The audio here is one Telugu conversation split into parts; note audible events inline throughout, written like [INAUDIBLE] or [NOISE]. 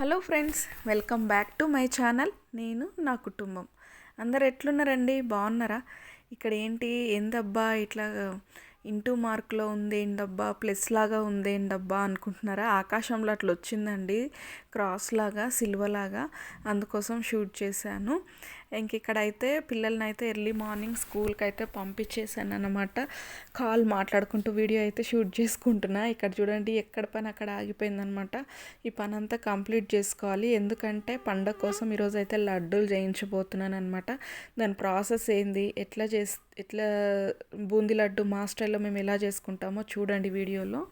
Hello friends welcome back to my channel. నేను నా కుటుంబం. అందరు ఎట్లున్నారండి? బాగున్నారా? ఇక్కడ ఏంటి? ఏందబ్బా? ఇట్లా ఇంటూ మార్క్లో ఉంది ప్లస్ లాగా ఉంది అనుకుంటున్నారా? ఆకాశంలో అట్లా వచ్చిందండి. క్రాస్ లాగా సిల్వలాగా. అందుకోసం షూట్ చేశాను. ఇంక ఇక్కడైతే పిల్లల్ని అయితే ఎర్లీ మార్నింగ్ స్కూల్కి అయితే పంపించేసాను అనమాట కాల్ మాట్లాడుకుంటూ వీడియో అయితే షూట్ చేసుకుంటున్నా. ఇక్కడ చూడండి ఎక్కడ పని అక్కడ ఆగిపోయిందనమాట ఈ పని అంతా కంప్లీట్ చేసుకోవాలి. ఎందుకంటే పండగ కోసం ఈరోజు అయితే లడ్డూలు చేయించబోతున్నాను అనమాట దాని ప్రాసెస్ ఏంది? ఎట్లా చేస్ ఎట్లా బూందీ లడ్డు మా స్టైల్లో మేము ఎలా చేసుకుంటామో చూడండి వీడియోలో.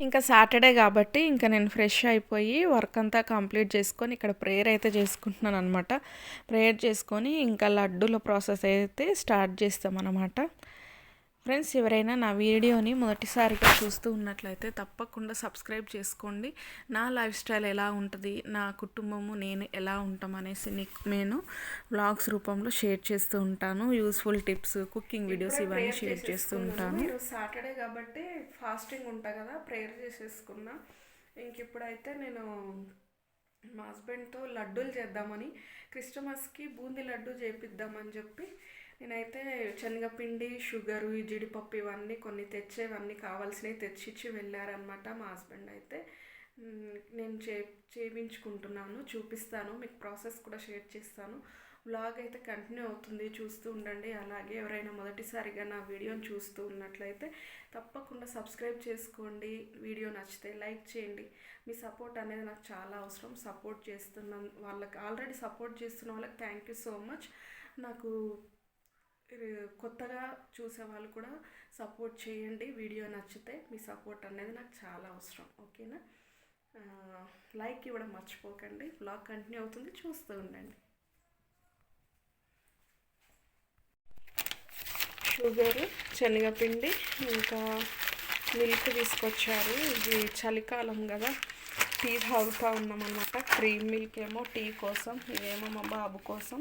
ఇంకా సాటర్డే కాబట్టి ఇంకా నేను ఫ్రెష్ అయిపోయి వర్క్ అంతా కంప్లీట్ చేసుకొని ఇక్కడ ప్రేయర్ అయితే చేసుకుంటున్నాను అనమాట ప్రేయర్ చేసుకొని ఇంకా లడ్డూల ప్రాసెస్ అయితే స్టార్ట్ చేస్తామన్నమాట. ఫ్రెండ్స్ ఎవరైనా నా వీడియోని మొదటిసారిగా చూస్తూ ఉన్నట్లయితే తప్పకుండా సబ్స్క్రైబ్ చేసుకోండి. నా లైఫ్ స్టైల్ ఎలా ఉంటుంది? నా కుటుంబము నేను ఎలా ఉంటాం అనేసి నీకు నేను వ్లాగ్స్ రూపంలో షేర్ చేస్తూ ఉంటాను. యూస్ఫుల్ టిప్స్ కుకింగ్ వీడియోస్ ఇవన్నీ షేర్ చేస్తూ ఉంటాను. సాటర్డే కాబట్టి ఫాస్టింగ్ ఉంటా కదా ప్రేయర్ చేసేసుకున్నా ఇంక ఇప్పుడైతే నేను మా హస్బెండ్తో లడ్డూలు చేద్దామని క్రిస్టమస్కి బూందీ లడ్డు చేపిద్దామని చెప్పి నేనైతే శనగపిండి షుగరు ఈ జీడిపప్పు ఇవన్నీ కొన్ని తెచ్చేవన్నీ కావాల్సినవి తెచ్చిచ్చి వెళ్ళారనమాట మా హస్బెండ్ అయితే. నేను చే చేయించుకుంటున్నాను చూపిస్తాను మీకు ప్రాసెస్ కూడా షేర్ చేస్తాను. వ్లాగ్ అయితే కంటిన్యూ అవుతుంది చూస్తూ ఉండండి. అలాగే ఎవరైనా మొదటిసారిగా నా వీడియోని చూస్తూ ఉన్నట్లయితే తప్పకుండా సబ్స్క్రైబ్ చేసుకోండి. వీడియో నచ్చితే లైక్ చేయండి. మీ సపోర్ట్ అనేది నాకు చాలా అవసరం. సపోర్ట్ చేస్తున్న వాళ్ళకి ఆల్రెడీ సపోర్ట్ చేస్తున్న వాళ్ళకి థ్యాంక్ యూ సో మచ్. నాకు కొత్తగా చూసే వాళ్ళు కూడా సపోర్ట్ చేయండి. వీడియో నచ్చితే మీ సపోర్ట్ అనేది నాకు చాలా అవసరం. ఓకేనా? లైక్ ఇవ్వడం మర్చిపోకండి. బ్లాగ్ కంటిన్యూ అవుతుంది. చూస్తూ ఉండండి. షుగర్ శనగపిండి ఇంకా మిల్క్ తీసుకొచ్చారు. ఇది చలికాలం కదా. టీ తాగుతూ ఉన్నామన్నమాట. క్రీమ్ మిల్క్ ఏమో టీ కోసం ఇవేమో మా బాబు కోసం.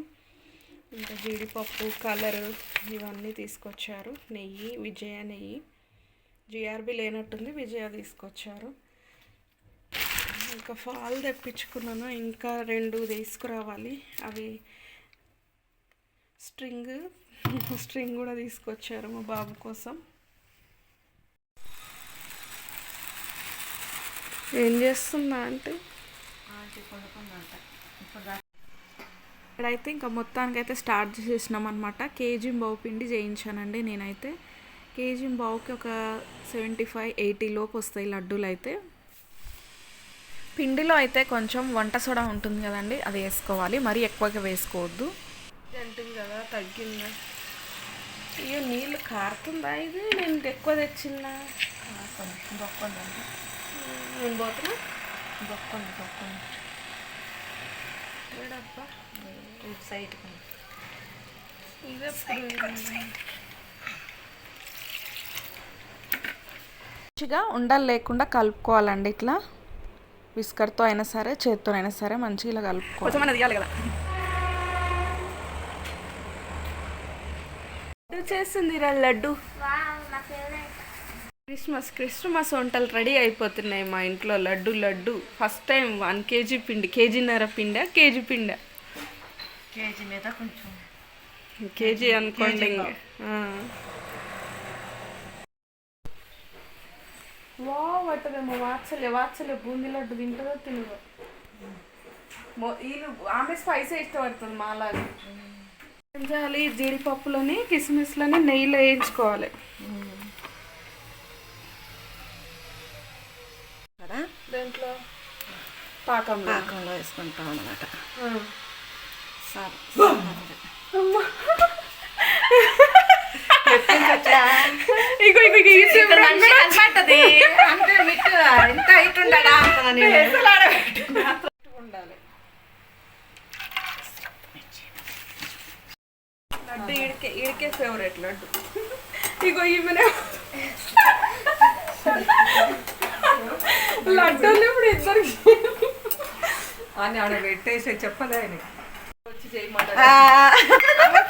ఇంకా జీడిపప్పు కలరు ఇవన్నీ తీసుకొచ్చారు. నెయ్యి విజయ నెయ్యి. జిఆర్బి లేనట్టుంది విజయ తీసుకొచ్చారు. ఇంకా ఫాల్ తెప్పించుకున్నాను. ఇంకా రెండు తీసుకురావాలి. అవి స్ట్రింగ్ [LAUGHS] స్ట్రింగ్ కూడా తీసుకొచ్చారు మా బాబు కోసం. ఏం చేస్తుందా అంటే ఇక్కడైతే ఇంకా మొత్తానికి అయితే స్టార్ట్ చేసేసినాం అనమాట కేజీ బావు పిండి చేయించానండి నేనైతే. కేజీ బావుకి ఒక సెవెంటీ ఫైవ్ ఎయిటీ లోపు వస్తాయి లడ్డూలు అయితే. పిండిలో అయితే కొంచెం వంట సోడా ఉంటుంది కదండి అది వేసుకోవాలి. మరీ ఎక్కువగా వేసుకోవద్దు. అంటుంది కదా తగ్గిందా? అయ్యో నీళ్ళు కారుతుందా ఇది? నేను ఎక్కువ తెచ్చిందా దొక్కండి నేను పోతున్నా? బొక్కండి బొక్కండి మంచిగా ఉండలు లేకుండా కలుపుకోవాలండి ఇట్లా. విస్కర్తో అయినా సరే చేత్తో అయినా సరే మంచిగా ఇలా కలుపుకోవాలి. కదా. చేస్తుంది రా లడ్డు. క్రిస్మస్ క్రిస్మస్ వంటలు రెడీ అయిపోతున్నాయి మా ఇంట్లో. Laddu laddu. First time one KG పిండి. కేజీన్నర పిండా? కేజీ పిండా? కేజీ మీద కొంచెం. కేజీ అనుకోండి. వా పట్టదేమో వాత్సల్య వాత్సల్య బూందీ లడ్డు తింటుందో తినదో. వీళ్ళు ఆమె స్పైసీ ఇష్టపడుతుంది మాలాగా. ఏం చేయాలి? జీడిపప్పులని కిస్మిస్లని నెయ్యిలో వేయించుకోవాలి కదా దాంట్లో పాకంలో. పాకంలో వేసుకుంటాం అనమాట ఇగో అంటే మిట్టు ఎంత హైట్ ఉండడా ఉండాలి. లడ్డు ఈడికే ఈడికే ఫేవరెట్ లడ్డు. ఇగో ఈమెనే లడ్డూలు ఇప్పుడు ఇద్దరికి. అని ఆడ పెట్టేసి చెప్పలే ఆయన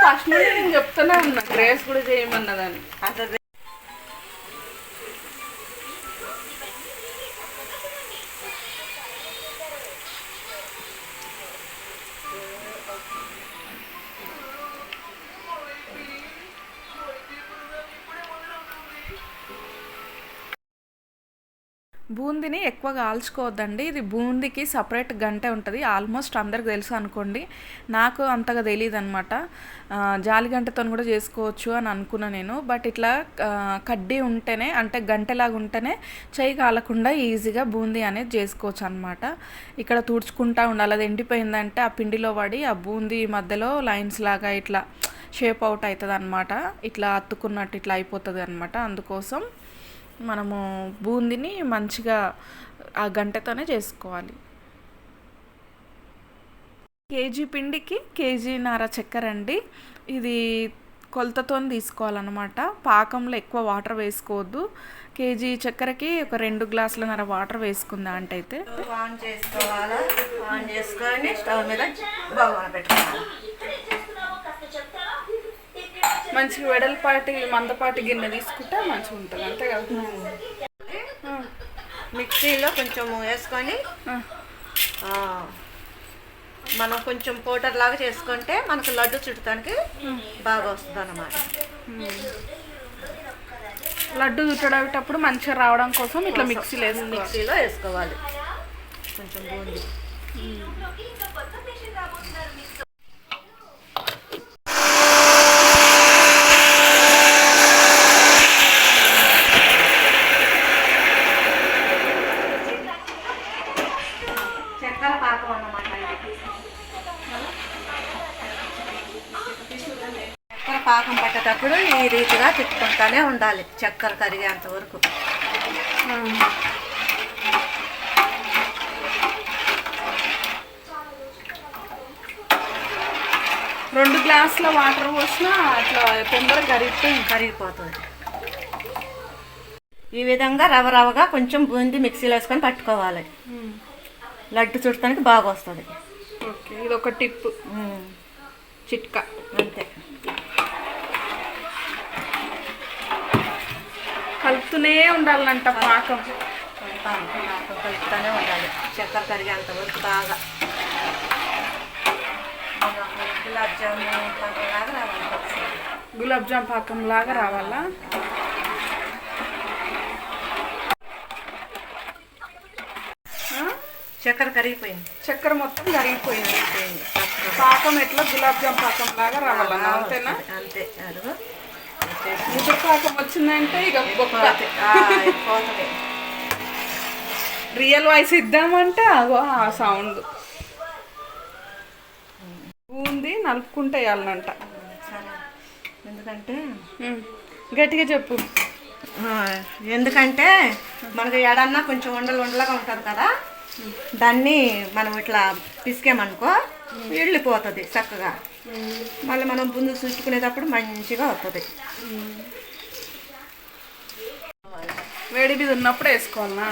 ఫస్ట్ నేను చెప్తూనే ఉన్నా గ్రేస్ కూడా చేయమన్నదని. అసలు బూందీని ఎక్కువ కాల్చుకోవద్దండి. ఇది బూందీకి సపరేట్ గంటే ఉంటుంది. ఆల్మోస్ట్ అందరికి తెలుసు అనుకోండి. నాకు అంతగా తెలియదు అనమాట జాలి గంటతో కూడా చేసుకోవచ్చు అని అనుకున్నా నేను. బట్ ఇట్లా కడ్డీ ఉంటేనే అంటే గంటలాగా ఉంటేనే చేయి కాలకుండా ఈజీగా బూందీ అనేది చేసుకోవచ్చు అనమాట ఇక్కడ తుడుచుకుంటా ఉండాలి. అది ఎండిపోయిందంటే ఆ పిండిలో పడి ఆ బూందీ మధ్యలో లైన్స్ లాగా ఇట్లా షేప్ అవుట్ అవుతుంది అనమాట ఇట్లా అత్తుకున్నట్టు ఇట్లా అయిపోతుంది అనమాట అందుకోసం మనము బూందీని మంచిగా ఆ గంటతోనే చేసుకోవాలి. కేజీ పిండికి కేజీన్నర చక్కెర అండి. ఇది కొలతతో తీసుకోవాలన్నమాట. పాకంలో ఎక్కువ వాటర్ వేసుకోవద్దు. కేజీ చక్కెరకి ఒక రెండు గ్లాసులన్నర వాటర్ వేసుకుందా అంటే అయితే. ఆన్ చేసుకోవాలా? ఆన్ చేసుకొని స్టవ్ మీద బొమ్మను పెట్టుకోవాలి మంచిగా వెడల్పాటి మందపాటి గిన్నె తీసుకుంటే మంచిగా ఉంటుంది అంతే కదా? మిక్సీలో కొంచెం వేసుకొని మనం కొంచెం పౌడర్ లాగా చేసుకుంటే మనకు లడ్డు చుట్టడానికి బాగా వస్తుంది అన్నమాట లడ్డు చుట్టేటప్పుడు మంచిగా రావడం కోసం ఇట్లా మిక్సీలో వేసుకోవాలి. మిక్సీలో వేసుకోవాలి. కొంచెం బూంది చక్కెర పాకం అన్నమాట ఇది. చక్కెర పాకం పట్టేటప్పుడు ఈ రీతిగా తిప్పుకుంటానే ఉండాలి. చక్కెర కరిగేంత వరకు. రెండు గ్లాసుల వాటర్ పోసినా అట్లా తొందరగా కరిగిపోయి కరిగిపోతుంది. ఈ విధంగా రవ రవగా కొంచెం బూందీ మిక్సీలో వేసుకొని పట్టుకోవాలి. లడ్డు చుడటానికి బాగా వస్తుంది ఓకే ఇది ఒక టిప్ చిట్కా. అంతే. కలుపుతూనే ఉండాలంట పాకం. కలుపుతాను, పాకం ఉండాలి చక్కెర కరిగేంత వరకు బాగా గులాబ్ జామున్ పాకంలాగా రావాలి ఒకసారి. గులాబ్ జామ్ పాకం లాగా రావాలా? చక్కెర కరిగిపోయింది. చక్కెర మొత్తం కరిగిపోయింది. పాకం ఎట్లా గులాబ్ జామ్ పాకం లాగా రావాలన్నా అంతేనా? అంతే అదిగో. వచ్చేసి ముద్ద పాకం వచ్చిందంటే ఇక పోతుంది రియల్ వాయిస్ ఇద్దామంటే అగో ఆ సౌండ్. బూంది నలుపుకుంటే చాలా ఎందుకంటే. గట్టిగా చెప్పు. ఎందుకంటే మనకి ఎడన్నా కొంచెం ఉండలు ఉండలుగా ఉంటుంది కదా. దాన్ని మనం ఇట్లా పిసికామనుకో వెళ్ళిపోతుంది చక్కగా. మళ్ళీ మనం ముందు చూసుకునేటప్పుడు మంచిగా వస్తుంది వేడి మీద ఉన్నప్పుడు వేసుకోవాలనా?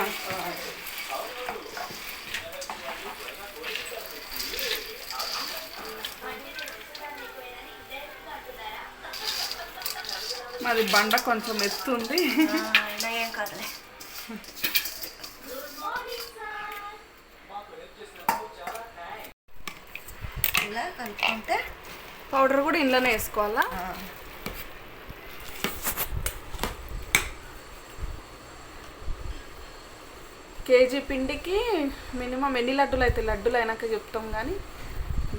మాది బండ కొంచెం ఎత్తుంది. ఏం కాదులే ఇలా కలుపుకుంటే పౌడర్ కూడా ఇంట్లోనే వేసుకోవాలా? కేజీ పిండికి మినిమం ఎన్ని లడ్డులు అయితే లడ్డులు అయినాక చెప్తాం కానీ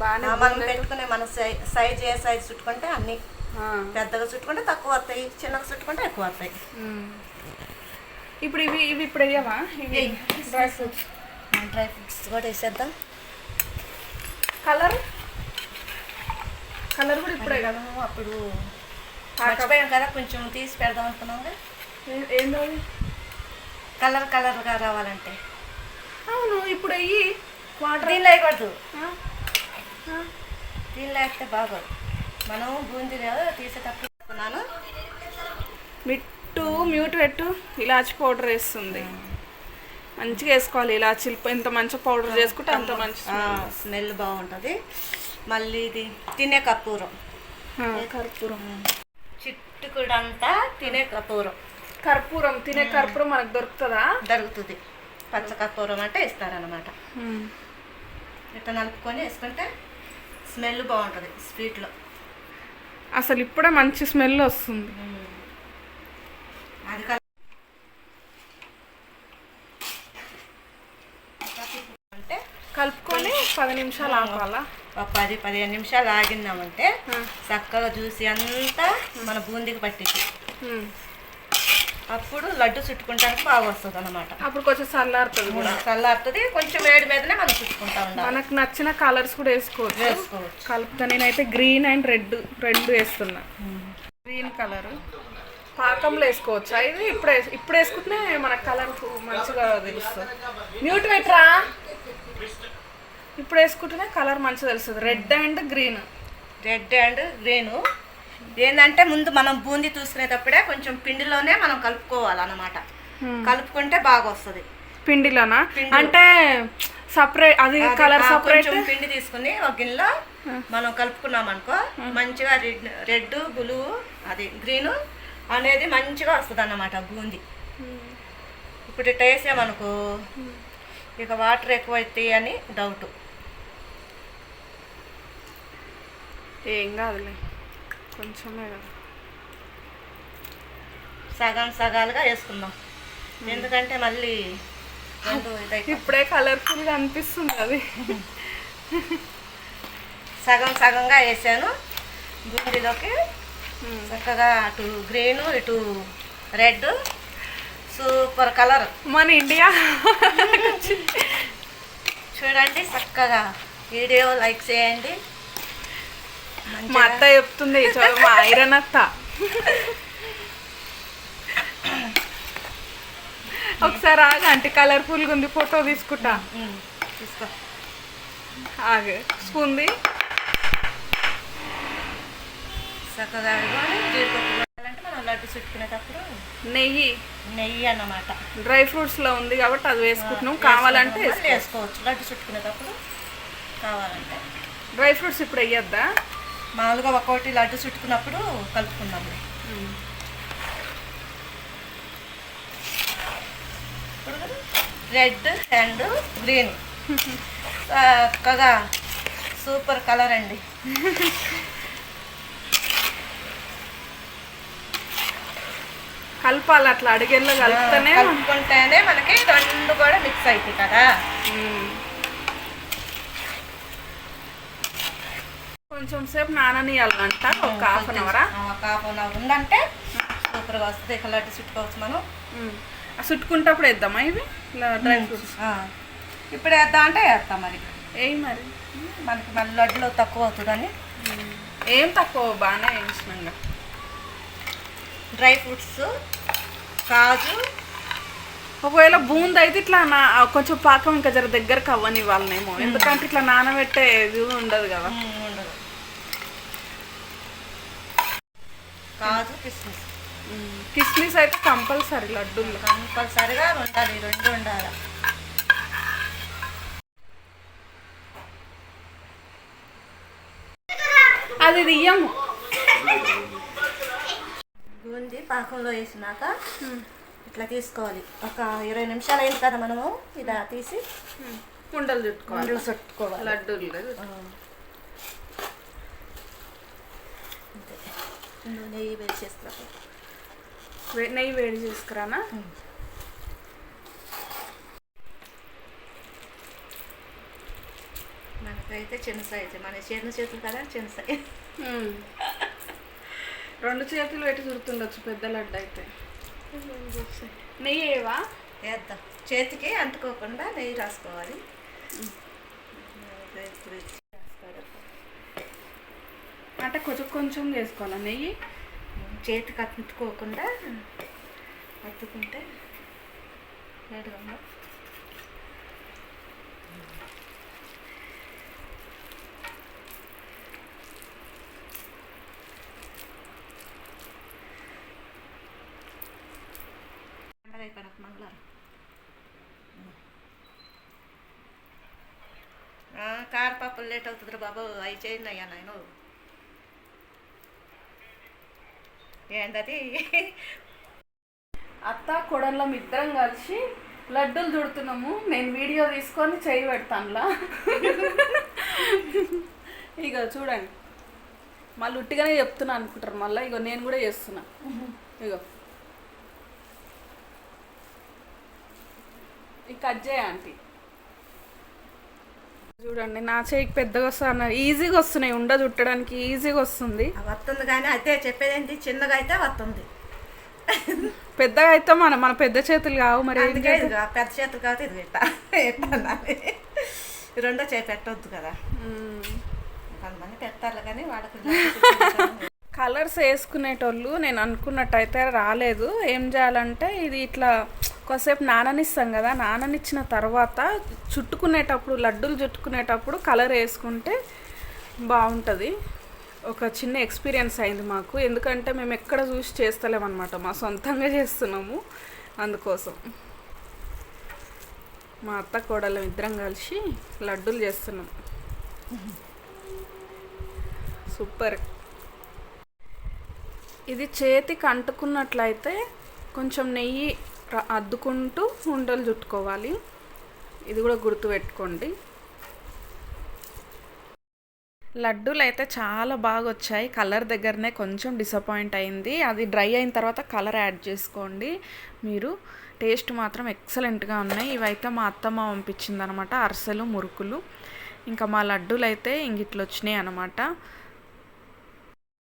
బాగానే మనం పెట్టుకునే మన సైజ్ ఏ సైజ్ చుట్టుకుంటే అన్ని. పెద్దగా చుట్టుకుంటే తక్కువ వస్తాయి చిన్నగా చుట్టుకుంటే ఎక్కువ వస్తాయి. ఇప్పుడు ఇవి ఇవి ఇప్పుడు వేయవా? ఇవి. Dry fruits. డ్రై ఫ్రూట్స్ కూడా వేసేద్దాం. కలర్? కలర్ కూడా ఇప్పుడే కదా అప్పుడు మర్చిపోయాం కదా కొంచెం తీసి పెడదాం అనుకున్నాం ఏందో? కలర్ కలర్గా రావాలంటే. అవును ఇప్పుడు అయ్యి వాటర్ దీనిలో వేయకూడదు. దీనిలో వేస్తే బాగోదు. మనం బూందీ తీసేటప్పుడు మిట్టు మ్యూట్ పెట్టు ఇలాచి పౌడర్ వేస్తుంది. మంచిగా వేసుకోవాలి ఇలా చిల్ప ఎంత మంచి పౌడర్ చేసుకుంటే అంత మంచి స్మెల్ బాగుంటుంది. మళ్ళీ ఇది తినే కర్పూరం. కర్పూరం. చిట్టుకుడంతా తినే కర్పూరం. కర్పూరం తినే కర్పూరం మనకు దొరుకుతుందా? దొరుకుతుంది. పచ్చ కర్పూరం అంటే ఇస్తారనమాట. ఇట్లా నలుపుకొని వేసుకుంటే స్మెల్ బాగుంటుంది స్వీట్లో. అసలు ఇప్పుడే మంచి స్మెల్ వస్తుంది. అది కల్- అంటే కలుపుకొని పది నిమిషాలు ఆపాలా? ఒక పది పదిహేను నిమిషాలు ఆగిందామంటే. చక్కగా జ్యూసి అంతా మన బూందీకి పట్టింది. అప్పుడు లడ్డు చుట్టుకుంటానికి బాగా వస్తుంది అనమాట అప్పుడు కొంచెం చల్లారుతుంది కూడా. చల్లారుతుంది కొంచెం వేడి మీదనే మనం చుట్టుకుంటా ఉండాలి. మనకు నచ్చిన కలర్స్ కూడా వేసుకోవచ్చు. వేసుకోవచ్చు. కలుపుతా. నేనైతే గ్రీన్ అండ్ రెడ్ రెడ్ వేస్తున్నా. Green colour. పాకంలో వేసుకోవచ్చా? ఇది ఇప్పుడు ఇప్పుడు వేసుకుంటే మన కలర్ మంచిగా తెలుస్తుంది. మ్యూట్ పెట్టరా? ఇప్పుడు వేసుకుంటేనే కలర్ మంచిగా తెలుస్తుంది. Red and green red and green ఏంటంటే ముందు మనం బూందీ చూసుకునేటప్పుడే కొంచెం పిండిలోనే మనం కలుపుకోవాలన్నమాట. కలుపుకుంటే బాగా వస్తుంది పిండిలోనా అంటే సపరేట్ అది కలర్ సపరేట్? కొంచెం పిండి తీసుకుని ఒక గిన్నెలో మనం కలుపుకున్నాం అనుకో మంచిగా రెడ్ రెడ్ బ్లూ అది గ్రీన్ అనేది మంచిగా వస్తుంది అన్నమాట బూందీ ఇప్పుడు ఇట్లా వేసామనుకో ఇక వాటర్ ఎక్కువ అవుతాయి అని డౌట్ ఏం కాదులే కొంచెమే కదా సగం సగాలుగా వేసుకుందాం ఎందుకంటే మళ్ళీ ఇప్పుడే కలర్ఫుల్గా అనిపిస్తుంది అది. సగం సగంగా వేసాను. బూందీలోకి చక్కగా అటు గ్రీన్ ఇటు రెడ్ సూపర్ కలర్ మన ఇండియా. చూడండి చక్కగా. వీడియో లైక్ చేయండి. మా అత్త చెప్తుంది మా ఐరన్ అత్త. ఒకసారి ఆగ అంటే కలర్ఫుల్గా ఉంది ఫోటో తీసుకుంటా. తీసుకో. ఆగే స్పూన్ది. చక్కగా ఇదిగోండి జీడిపప్పు కావాలంటే మనం లడ్డు చుట్టుకునేటప్పుడు నెయ్యి. నెయ్యి అన్నమాట. డ్రై ఫ్రూట్స్లో ఉంది కాబట్టి అది వేసుకుంటున్నాం. కావాలంటే. వేసుకోవచ్చు. లడ్డు చుట్టుకునేటప్పుడు కావాలంటే. డ్రై ఫ్రూట్స్ ఇప్పుడు వేయద్దా? మామూలుగా ఒక్కొక్కటి లడ్డు చుట్టుకున్నప్పుడు కలుపుకుందాం రెడ్ అండ్ గ్రీన్. చక్కగా సూపర్ కలర్ అండి. కలపాలి అట్లా అడిగేలో కలిపితేనే కలుపుకుంటేనే మనకి రెండు కూడా మిక్స్ అవుతాయి కదా. కొంచెం సేపు నాననియాలంట ఒక హాఫ్ అన్ అవరా? ఒక హాఫ్ అన్ అవర్ ఉందంటే సూపర్గా వస్తుంది. లడ్డు చుట్టుకోవచ్చు మనం. చుట్టుకుంటప్పుడు వేద్దామా ఇవి? ఇలా డ్రై ఫ్రూట్స్? ఆ, ఇప్పుడు వేద్దాం అంటే వేస్తాం మరి. ఏయి మరి? మనకి మళ్ళీ లడ్డులో తక్కువ అవుతుందని. ఏం తక్కువ? బాగానే వేయించినాక డ్రై ఫ్రూట్స్ కాజు. ఒకవేళ బూంద్ అయితే ఇట్లా నా కొంచెం పాకం ఇంకా జర దగ్గరకు అవ్వని వాళ్ళనేమో ఎందుకంటే ఇట్లా నానబెట్టే ఇది ఉండదు కదా ఉమ్, ఉండదు కాజు కిస్మిస్ కిస్మిస్ అయితే కంపల్సరీ లడ్డూల్లో. కంపల్సరిగా ఉండాలి రెండు ఉండాలి అది తీయము బూందీ పాకంలో వేసినాక ఇట్లా తీసుకోవాలి. ఒక ఇరవై నిమిషాలు అయింది కదా మనము ఇలా తీసి ఉండలు చుట్టుకోవాలి. అందులో చుట్టుకోవాలి. లడ్డూలు ఆ. అంతే. నెయ్యి వేసేస్తాను వే- నెయ్యి వేడి చేసుకురానా? మనకైతే చిన్న సైజు. మన చిన్న చేతులు కదా చిన్న సైజు. రెండు చేతులు పెట్టి చుడుతుండొచ్చు పెద్ద లడ్డు అయితే. నెయ్యి ఏవా వేద్దాం. చేతికి అంటుకోకుండా నెయ్యి రాసుకోవాలి. అంటే కొంచెం కొంచెం వేసుకోవాలి నెయ్యి? చేతికి అత్తుకోకుండా అత్తుకుంటే వేడిగా కారపప్పులు లేట్ అవుతుంది బాబు. అవి చేయండి అయ్యా నేను ఏంటది [LAUGHS] అత్త కొడంలో ఇద్దరం కలిసి లడ్డూలు చుడుతున్నాము నేను వీడియో తీసుకొని చేయి పెడతానులా. [LAUGHS] ఇక చూడండి. మళ్ళీ ఉట్టిగానే చెప్తున్నా అనుకుంటారు. మళ్ళీ ఇగో నేను కూడా చేస్తున్నా. ఇగో. ఇక కట్ చేయ ఆంటీ. చూడండి నా చేయికి పెద్దగా వస్తున్నారు ఈజీగా వస్తున్నాయి ఉండ చుట్టడానికి ఈజీగా వస్తుంది. వస్తుంది కానీ అదే చెప్పేదేంటి? చిన్నగా అయితే వస్తుంది పెద్దగా అయితే మన మన పెద్ద చేతులు కావు మరి పెద్ద చేతులు కాబట్టి ఇది పెట్టా పెట్టాలి రెండో చేయి పెట్టొద్దు కదా. కొంతమంది పెడతారు కానీ వాడకు [LAUGHS] కలర్స్ వేసుకునేటోళ్ళు నేను అనుకున్నట్టయితే రాలేదు. ఏం చేయాలంటే ఇది ఇట్లా కొద్దిసేపు నాననిస్తాం కదా నాననిచ్చిన తర్వాత చుట్టుకునేటప్పుడు లడ్డూలు చుట్టుకునేటప్పుడు కలర్ వేసుకుంటే బాగుంటుంది. ఒక చిన్న ఎక్స్పీరియన్స్ అయింది మాకు. ఎందుకంటే మేము ఎక్కడ చూసి చేస్తలేమన్నమాట. మా సొంతంగా చేస్తున్నాము అందుకోసం. మా అత్త కోడలు ఇద్దరం కలిసి లడ్డూలు చేస్తున్నాం. సూపర్. ఇది చేతికి అంటుకున్నట్లయితే కొంచెం నెయ్యి అద్దుకుంటూ ఉండలు చుట్టుకోవాలి. ఇది కూడా గుర్తుపెట్టుకోండి లడ్డూలు అయితే చాలా బాగా వచ్చాయి. కలర్ దగ్గరనే కొంచెం డిసప్పాయింట్ అయింది. అది డ్రై అయిన తర్వాత కలర్ యాడ్ చేసుకోండి. మీరు టేస్ట్ మాత్రం ఎక్సలెంట్గా ఉన్నాయి. ఇవైతే మా అత్తమ్మ పంపించింది అనమాట అరిసెలు మురుకులు. ఇంకా మా లడ్డూలు అయితే ఇంగిట్లు వచ్చినాయి అనమాట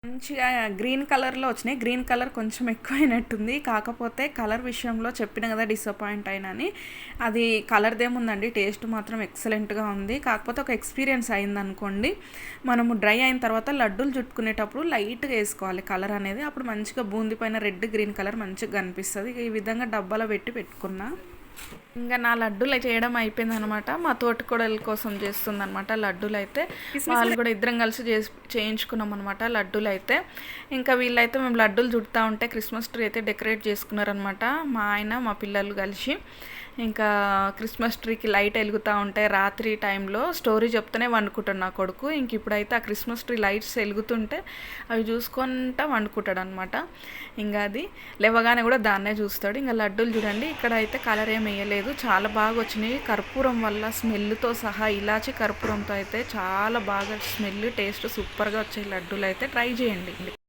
మంచిగా గ్రీన్ కలర్లో వచ్చినాయి. గ్రీన్ కలర్ కొంచెం ఎక్కువైనట్టుంది. కాకపోతే కలర్ విషయంలో చెప్పిన కదా డిసప్పాయింట్ అయినని. అది కలర్దేముందండి టేస్ట్ మాత్రం ఎక్సలెంట్గా ఉంది. కాకపోతే ఒక ఎక్స్పీరియన్స్ అయింది అనుకోండి మనము డ్రై అయిన తర్వాత లడ్డూలు చుట్టుకునేటప్పుడు లైట్గా వేసుకోవాలి కలర్ అనేది. అప్పుడు మంచిగా బూంది పైన రెడ్ గ్రీన్ కలర్ మంచిగా కనిపిస్తుంది. ఈ విధంగా డబ్బాలో పెట్టి పెట్టుకున్నా. ఇంకా నా లడ్డూలు చేయడం అయిపోయింది అనమాట మా తోటికోడల కోసం చేస్తుంది అనమాట లడ్డూలు అయితే వాళ్ళు కూడా ఇద్దరం కలిసి చేసి చేయించుకున్నాం అనమాట లడ్డూలు అయితే ఇంకా వీళ్ళైతే మేము లడ్డూలు చుడతా ఉంటే క్రిస్మస్ ట్రీ అయితే డెకరేట్ చేసుకున్నారనమాట. మా ఆయన మా పిల్లలు కలిసి. ఇంకా క్రిస్మస్ ట్రీకి లైట్ వెలుగుతూ ఉంటాయి రాత్రి టైంలో స్టోరీ చెప్తూనే వండుకుంటాడు నా కొడుకు. ఇంక ఇప్పుడైతే ఆ క్రిస్మస్ ట్రీ లైట్స్ వెలుగుతుంటే అవి చూసుకుంటా వండుకుంటాడు అనమాట ఇంకా అది లేవగానే కూడా దాన్నే చూస్తాడు. ఇంకా లడ్డూలు చూడండి ఇక్కడ అయితే కలర్ ఏం వేయలేదు. చాలా బాగా వచ్చినాయి. కర్పూరం వల్ల స్మెల్తో సహా ఇలాచి కర్పూరంతో అయితే చాలా బాగా స్మెల్ టేస్ట్ సూపర్గా వచ్చే లడ్డూలు. అయితే ట్రై చేయండి.